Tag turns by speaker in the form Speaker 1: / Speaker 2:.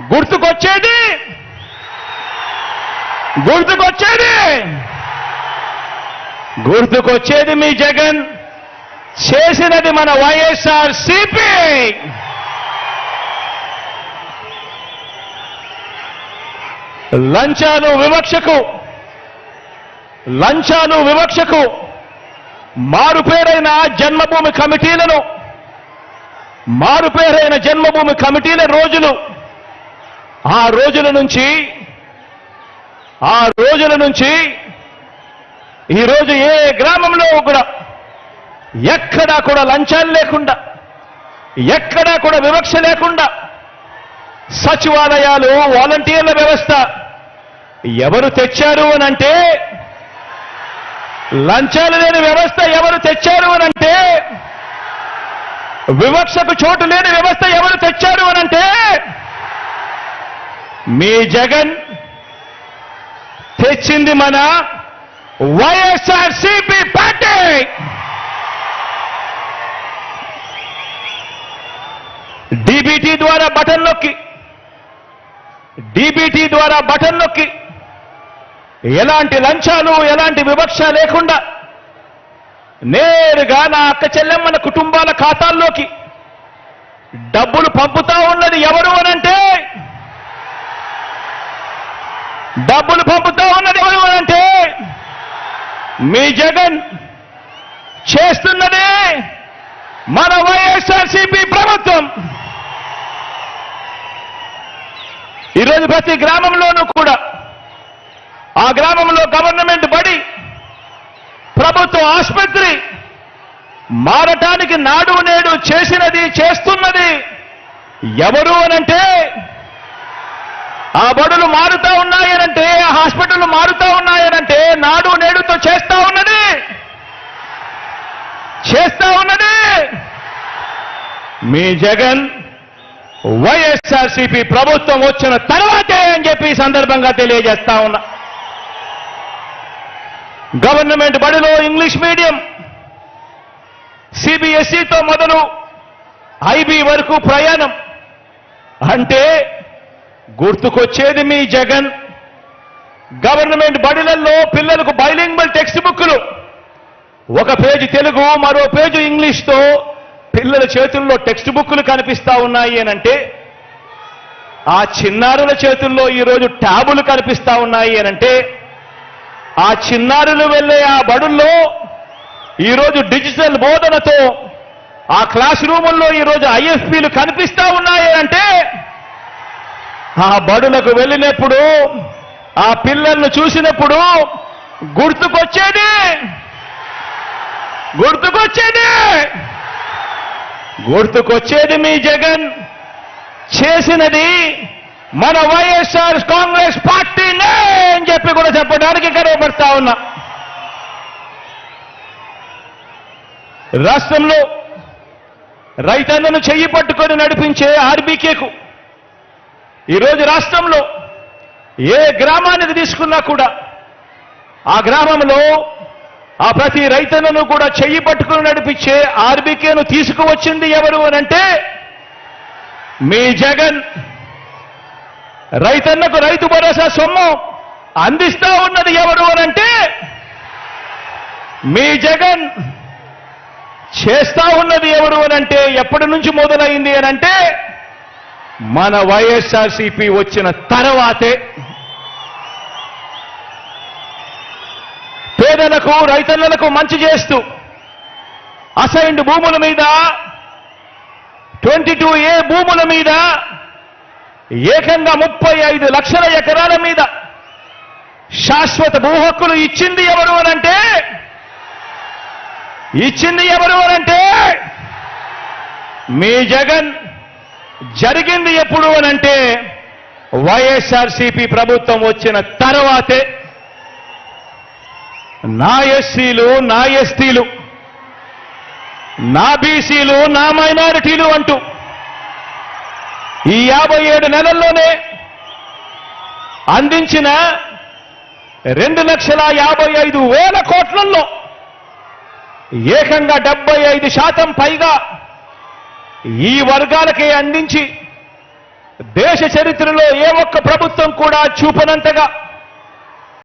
Speaker 1: గుర్తుకొచ్చేది? గుర్తుకొచ్చేది? గుర్తుకొచ్చేది మీ జగన్. చేసినది మన వైఎస్ఆర్ సిపి. లంచాలు వివక్షకు లంచాలు వివక్షకు మారుపేరైన జన్మభూమి కమిటీలను మారుపేరైన జన్మభూమి కమిటీల రోజులు ఆ రోజుల నుంచి ఆ రోజుల నుంచి ఈరోజు ఏ గ్రామంలో కూడా ఎక్కడా కూడా లంచాలు లేకుండా ఎక్కడా కూడా వివక్ష లేకుండా సచివాలయాలు వాలంటీర్ల వ్యవస్థ ఎవరు తెచ్చారు అనంటే లంచాలు లేని వ్యవస్థ ఎవరు తెచ్చారు అనంటే వివక్షకు చోటు లేని వ్యవస్థ ఎవరు తెచ్చారు అనంటే మీ జగన్ తెచ్చింది మన వైఎస్ఆర్సీపీ పార్టీ. డీబీటీ ద్వారా బటన్ నొక్కి డీబీటీ ద్వారా బటన్ నొక్కి ఎలాంటి లంచాలు ఎలాంటి వివక్ష లేకుండా నేరుగా నా అక్క చెల్లెమ్మల కుటుంబాల ఖాతాల్లోకి డబ్బులు పంపుతా ఉన్నది ఎవరు అనంటే డబ్బులు పంపుతా ఉన్నది ఎవరు మీ జగన్ చేస్తున్నది మన వైఎస్ఆర్సీపీ ప్రభుత్వం. ఈరోజు ప్రతి గ్రామంలోనూ కూడా ఆ గ్రామంలో గవర్నమెంట్ బడి ప్రభుత్వ ఆసుపత్రి మారటానికి నాడు నేడు చేసినది చేస్తున్నది ఎవరు అనంటే ఆ బడులు మారుతా ఉన్నాయని ఆ హాస్పిటల్ మారుతా ఉన్నాయనంటే నాడు నేడుతో చేస్తా ఉన్నది చేస్తా ఉన్నది మీ జగన్ వైఎస్ఆర్సీపీ ప్రభుత్వం వచ్చిన తర్వాతే అని చెప్పి సందర్భంగా తెలియజేస్తా ఉన్నా. గవర్నమెంట్ బడిలో ఇంగ్లీష్ మీడియం సిబిఎస్ఈతో మొదలు ఐబీ వరకు ప్రయాణం. అంటే గుర్తుకొచ్చేది మీ జగన్. గవర్నమెంట్ బడిలలో పిల్లలకు బైలింగ్వల్ టెక్స్ట్ బుక్లు ఒక పేజీ తెలుగు మరో పేజీ ఇంగ్లీష్తో పిల్లల చేతుల్లో టెక్స్ట్ బుక్లు కనిపిస్తా ఉన్నాయి అనంటే ఆ చిన్నారుల చేతుల్లో ఈరోజు ట్యాబులు కనిపిస్తా ఉన్నాయి అనంటే ఆ చిన్నారులు వెళ్ళే ఆ బడుల్లో ఈరోజు డిజిటల్ బోధనతో ఆ క్లాస్ రూముల్లో ఈరోజు ఐఎఫ్పీలు కనిపిస్తా ఉన్నాయి అంటే ఆ బడులకు వెళ్ళినప్పుడు ఆ పిల్లలను చూసినప్పుడు గుర్తుకొచ్చేది! గుర్తుకొచ్చేది! గుర్తుకొచ్చేది మీ జగన్. చేసినది మన వైఎస్ఆర్ కాంగ్రెస్ పార్టీనే అని చెప్పి కూడా చెప్పడానికి గర్వపడతా ఉన్నా. రాష్ట్రంలో రైతన్నను చెయ్యి పట్టుకొని నడిపించే ఆర్బీకేకు ఈరోజు రాష్ట్రంలో ఏ గ్రామానికి తీసుకున్నా కూడా ఆ గ్రామంలో ఆ ప్రతి రైతన్నను కూడా చెయ్యి పట్టుకుని నడిపించే ఆర్బీకేను తీసుకువచ్చింది ఎవరు అనంటే మీ జగన్. రైతన్నకు రైతు భరోసా సొమ్ము అందిస్తా ఉన్నది ఎవరు అనంటే మీ జగన్. చేస్తా ఉన్నది ఎవరు అనంటే ఎప్పటి నుంచి మొదలైంది అనంటే మన వైఎస్ఆర్సీపీ వచ్చిన తర్వాతే. ప్రజలకు రైతన్నలకు మంచి చేస్తూ అసైన్డ్ భూముల మీద ట్వంటీ టూ ఏ భూముల మీద ఏకంగా ముప్పై ఐదు లక్షల ఎకరాల మీద శాశ్వత భూ హక్కులు ఇచ్చింది ఎవరు అనంటే ఇచ్చింది ఎవరు అనంటే మీ జగన్ జరిగింది ఎప్పుడు అనంటే వైఎస్ఆర్సీపీ ప్రభుత్వం వచ్చిన తర్వాతే నా ఎస్సీలు నా ఎస్టీలు నా బీసీలు నా మైనారిటీలు అంటూ ఈ యాభై ఏడు నెలల్లోనే అందించిన రెండు లక్షల యాభై ఐదు వేల కోట్లలో ఏకంగా డెబ్బై ఐదు శాతం పైగా ఈ వర్గాలకే అందించి దేశ చరిత్రలో ఏ ఒక్క ప్రభుత్వం కూడా చూపనంతగా